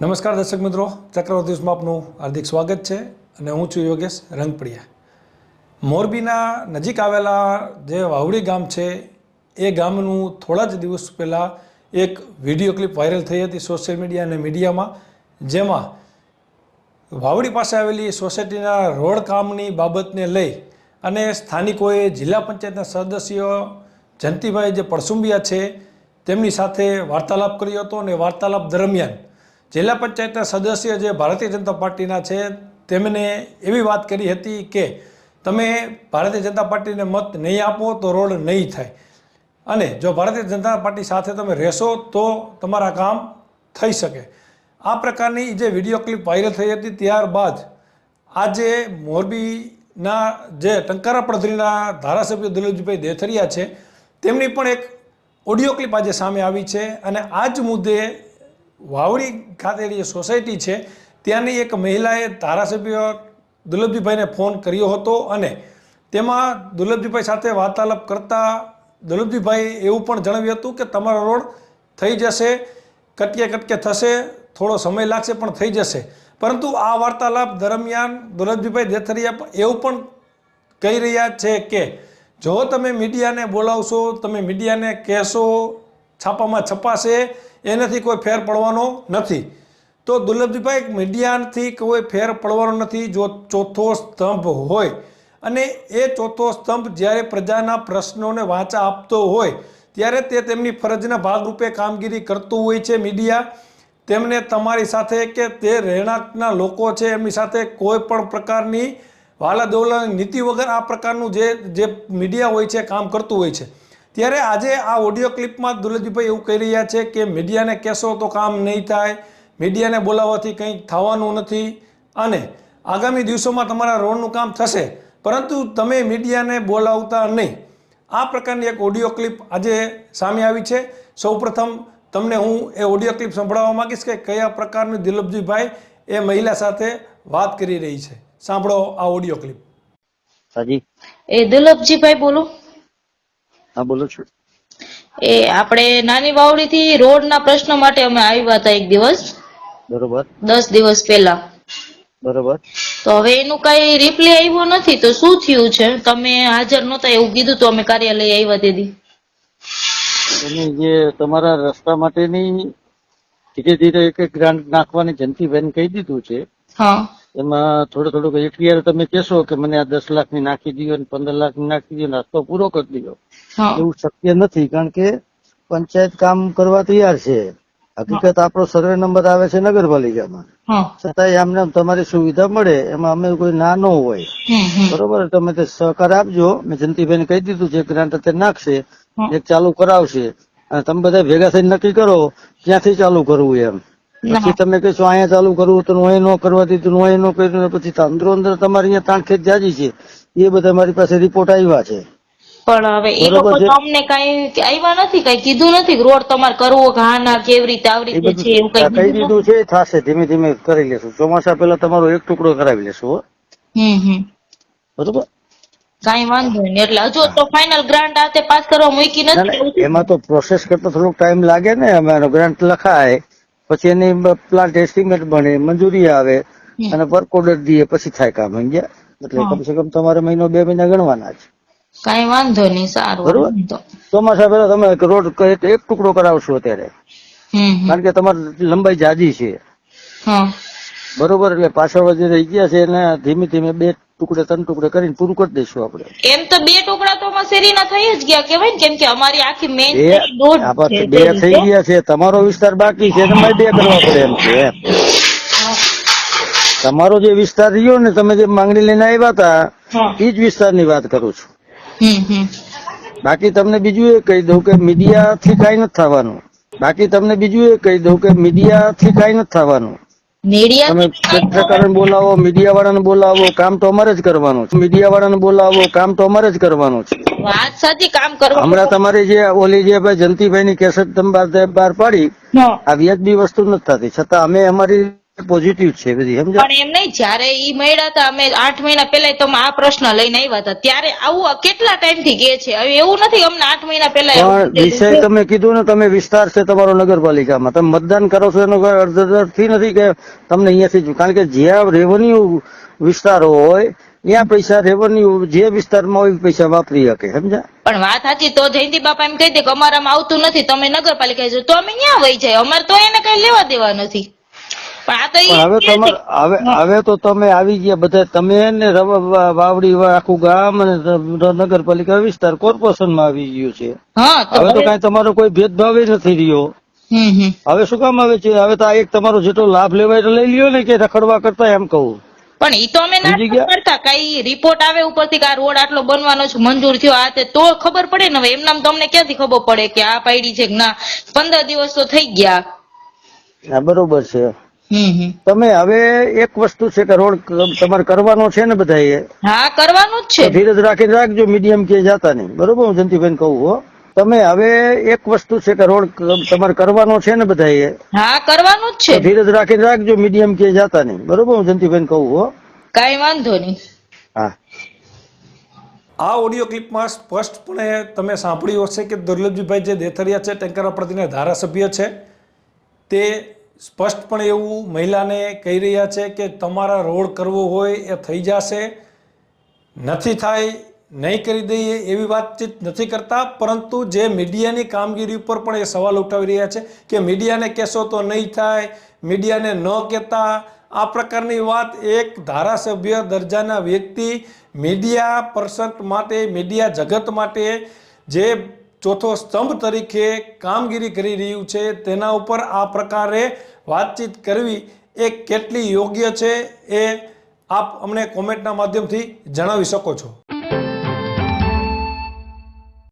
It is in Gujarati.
નમસ્કાર દર્શક મિત્રો, ચક્રવર્તી ન્યૂઝમાં આપનું હાર્દિક સ્વાગત છે અને હું છું યોગેશ રંગપડિયા મોરબીના નજીક આવેલા જે વાવડી ગામ છે, એ ગામનું થોડા જ દિવસ પહેલાં એક વીડિયો ક્લિપ વાયરલ થઈ હતી સોશિયલ મીડિયા અને મીડિયામાં, જેમાં વાવડી પાસે આવેલી સોસાયટીના રોડ કામની બાબતને લઈ અને સ્થાનિકોએ જિલ્લા પંચાયતના સદસ્યો જયંતિભાઈ જે પડસુંબિયા છે, તેમની સાથે વાર્તાલાપ કર્યો હતો અને વાર્તાલાપ દરમિયાન જિલ્લા પંચાયતના સદસ્ય જે ભારતીય જનતા પાર્ટીના છે, તેમને એવી વાત કરી હતી કે તમે ભારતીય જનતા પાર્ટીને મત નહીં આપો તો રોડ નહીં થાય. અને જો ભારતીય જનતા પાર્ટી સાથે તમે રહેશો તો તમારા કામ થઈ શકે. આ પ્રકારની જે વીડિયો ક્લિપ વાયરલ થઈ હતી ત્યારબાદ આજે મોરબીના જે ટંકારા પડધરીના ધારાસભ્ય દિલીપજીભાઈ દેથરિયા છે, તેમની પણ એક ઓડિયો ક્લિપ આજે સામે આવી છે અને આ જ મુદ્દે વાવડી ખાતેની સોસાયટી છે, ત્યાંની એક મહિલાએ ધારાસભ્ય દુર્લભજીભાઈને ફોન કર્યો હતો અને તેમાં દુર્લભજીભાઈ સાથે વાર્તાલાપ કરતાં દુર્લભજીભાઈ એવું પણ જણાવ્યું હતું કે તમારો રોડ થઈ જશે, કટકે કટકે થશે, થોડો સમય લાગશે પણ થઈ જશે. પરંતુ આ વાર્તાલાપ દરમિયાન દુર્લભજીભાઈ દેથરિયા એવું પણ કહી રહ્યા છે કે, જો તમે મીડિયાને બોલાવશો, તમે મીડિયાને કહેશો, છાપામાં છપાશે એનાથી કોઈ ફેર પડવાનો નથી. તો દુર્લભજીભાઈ, મીડિયાથી કોઈ ફેર પડવાનો નથી જો ચોથો સ્તંભ હોય. અને એ ચોથો સ્તંભ જ્યારે પ્રજાના પ્રશ્નોને વાંચા આપતો હોય, ત્યારે તે તેમની ફરજના ભાગરૂપે કામગીરી કરતું હોય છે મીડિયા. તેમને તમારી સાથે કે તે રહેણાંકના લોકો છે, એમની સાથે કોઈ પણ પ્રકારની વાલા દોલાની નીતિ વગર આ પ્રકારનું જે જે મીડિયા હોય છે, કામ કરતું હોય છે. ત્યારે આજે આ ઓડિયો ક્લિપમાં દુલજીભાઈ એવું કહી રહ્યા છે કે મીડિયાને કહેશો તો કામ નહીં થાય મીડિયાને બોલાવવાથી કંઈ થવાનું નથી અને આગામી દિવસોમાં તમારા રોડનું કામ થશે. પરંતુ તમે મીડિયાને બોલાવતા નહીં. આ પ્રકારની એક ઓડિયો ક્લિપ આજે સામે આવી છે. સૌપ્રથમ તમને હું એ ઓડિયો ક્લિપ સંભળાવવા માંગીશ કે કયા પ્રકારની દિલીપજીભાઈ એ મહિલા સાથે વાત કરી રહી છે. સાંભળો આ ઓડિયો ક્લિપ હાજી એ દુર્લભજીભાઈ બોલો. હા બોલો છો. એ આપણે નાની વાવડી થી રોડ ના પ્રશ્ન માટે અમે આવ્યા હતા એક દિવસ. બરોબર. દસ દિવસ પહેલા. બરોબર. તો હવે એનું કઈ રિપ્લે આવ્યો નથી તો શું થયું છે? તમે હાજર નહોતા એવું કીધું તો અમે કાર્યાલય આવ્યા તેથી. એની જે તમારા રસ્તા માટેની ધીરે ધીરે એક ગ્રાન્ટ નાખવાની જંતીબેન કહી દીધું છે. હા. એમાં થોડું થોડુંક એટીઆર તમે કહેશો કે મને આ દસ લાખની નાખી દો ને પંદર લાખની નાખી દો રસ્તો પૂરો કરી દો એવું શક્ય નથી કારણ કે પંચાયત કામ કરવા તૈયાર છે. હકીકત આપણો સર્વે નંબર આવે છે નગરપાલિકામાં. છતાંય આમને તમારી સુવિધા મળે એમાં અમે કોઈ ના ન હોય. બરોબર તમે તે સહકાર આપજો. મેં જંતીબેન કહી દીધું છે ગ્રાન્ટ અત્યારે નાખશે. એક ચાલુ કરાવશે. અને તમે બધા ભેગા થઈને નક્કી કરો ક્યાંથી ચાલુ કરવું એમ. પછી તમે કહેશો અહીંયા ચાલુ કરવું તો હું ન કરવા દીધું હું ન કર્યું પછી અંદરો અંદર તમારી અહીંયા તાણખેત જાજી છે. એ બધા મારી પાસે રિપોર્ટ આવ્યા છે. પણ હવે એ લોકો છે. તો અમને કઈ આવ્યા નથી કઈ કીધું નથી રોડ તમારે કરવો ઘાના કેવી રીતે આવી રીતે છે એવું કઈ કહી દીધું છે થશે ધીમે ધીમે કરી લેશું. ચોમાસા પહેલા તમારો એક ટુકડો કરાવી લેશું હો. હમ હમ. બરોબર? કઈ વાંધો નહીં એટલે હજુ તો ફાઇનલ ગ્રાન્ટ આતે પાસ કરવા મૂકી નથી. એમાં તો પ્રોસેસ કરતા થોડોક ટાઈમ લાગે ને અમારો ગ્રાન્ટ લખાય. પછી એની પ્લાન્ટ એસ્ટિમેટ બને મંજૂરી આવે અને વર્ક ઓર્ડર દઈએ પછી થાય કામ સમજ્યા? એટલે. કમસે કમ તમારે મહિનો બે મહિના ગણવાના છે. કઈ વાંધો નહીં સારું બરોબર. ચોમાસા પેલા તમે રોડ એક ટુકડો કરાવશો અત્યારે. કારણ કે તમારી લંબાઈ જાજી છે. બરોબર એટલે પાછળ જે રહી ગયા છે એને ધીમે ધીમે બે ટુકડે ત્રણ ટુકડે કરીને પૂરું કરી દઈશું આપણે. એમ તો બે ટુકડા તો અમારા શેરીના થઈ જ ગયા કેવાય ને કેમ કે અમારી આખી મેઇન બે થઈ ગયા છે. તમારો વિસ્તાર બાકી છે તમારે બે કરવા પડે એમ છે તમારો જે વિસ્તાર રહ્યો ને તમે જે માંગણી લઈને આવ્યા હતા એ જ વિસ્તારની વાત કરું છું. બાકી તમને બીજું એ કહી દઉં કે મીડિયા થી કઈ નથી થવાનું. બાકી તમને બીજું એ કહી દઉં કે મીડિયા થી કઈ નથી થવાનું. મીડિયા તમે પત્રકારોને બોલાવો મીડિયા વાળાને બોલાવો કામ તો અમારે જ કરવાનું છે. મીડિયા વાળાને બોલાવો કામ તો અમારે જ કરવાનું છે. વાત સાચી કામ કરવા હમણાં તમારી જે ઓલી જે ભાઈ જંતીભાઈ ની કેસેટ તમે બહાર પાડી આ વ્યાજબી વસ્તુ નથી થતી. છતાં અમે અમારી પોઝિટિવ છે બધી સમજ્યા? પણ એમ નહીં જયારે ઈ મળ્યા હતા અમે આઠ મહિના પહેલા તમે આ પ્રશ્ન લઈને આવ્યા હતા. ત્યારે આવું કેટલા ટાઈમથી કે છે? હવે એવું નથી અમને આઠ મહિના પહેલા વિષય તમે કીધું ને તમે વિસ્તાર છે તમારો નગરપાલિકામાં. તમે મતદાન કરો છો એનો કોઈ અર્થ નથી કે તમને અહીંયાથી કારણ કે જ્યાં રેવન્યુ વિસ્તારો હોય ત્યાં પૈસા રેવન્યુ જે વિસ્તારમાં હોય પૈસા વાપરી શકે સમજા પણ વાત સાચી તો જયંતિ બાપા એમ કહી દે કે અમારામાં આવતું નથી તમે નગરપાલિકા જો તો અમે ક્યાં વહી જાય. અમારે તો એને કઈ લેવા દેવા નથી. પણ આ તો હવે કહે હવે હવે તો તમે આવી ગયા બધા. તમે ને વાવડી આખું ગામ અને નગરપાલિકા વિસ્તાર કોર્પોરેશનમાં આવી ગયું છે. હવે તો કઈ તમારો કોઈ ભેદભાવ નથી રહ્યો. હવે શું કામ આવે છે? હવે તો આ એક તમારો જેટલો લાભ લેવાય તો લઈ લ્યો ને કે રખડવા કરતા એમ કહું. પણ ઈ તો અમે ના? કરતા. કઈ રિપોર્ટ આવે ઉપરથી કે આ રોડ આટલો બનવાનો છે મંજૂર થયો. આ તે તો ખબર પડે ને હવે. એમનામ તમને ક્યાંથી ખબર પડે કે આ પાયડી છે કે ના? પંદર દિવસ તો થઈ ગયા. હા બરોબર છે. તમે હવે એક વસ્તુ છે કે રોડ તમારે કરવાનો છે ને બધાએ? હા કરવાનું જ છે. ધીરજ રાખીને રાખજો મીડિયમ કે જાતા નહીં. બરોબર હું જયંતિભાઈ કહું હો. તમે હવે એક વસ્તુ છે કે રોડ તમારે કરવાનો છે ને બધાએ? હા કરવાનું જ છે. ધીરજ રાખીને રાખજો મીડિયમ કે જાતા નહીં. બરોબર હું જયંતિભાઈ કહું હો. કઈ વાંધો નહીં. હા. આ ઓડિયો ક્લિપમાં સ્પષ્ટપણે તમે સાંભળ્યું હશે કે દુર્લભજીભાઈ જે દેથરિયા છે ટેન્કર પ્રતિના ધારાસભ્ય છે તે સ્પષ્ટપણે એવું મહિલાને કહી રહ્યા છે કે તમારા રોડ કરવો હોય એ થઈ જશે. નથી થાય, નહીં કરી દઈએ એવી વાતચીત નથી કરતા, પરંતુ જે મીડિયાની કામગીરી ઉપર પણ એ સવાલ ઉઠાવી રહ્યા છે કે મીડિયાને કહેશો તો નહીં થાય, મીડિયાને ન કહેતા. આ પ્રકારની વાત એક ધારાસભ્ય દરજાના વ્યક્તિ, મીડિયા પર્સન માટે, મીડિયા જગત માટે જે ચોથો સ્તંભ તરીકે કામગીરી કરી રહ્યું છે. તેના ઉપર આ પ્રકારે વાતચીત કરવી એ કેટલી યોગ્ય છે એ આપ અમને કોમેન્ટના માધ્યમથી જણાવી શકો છો.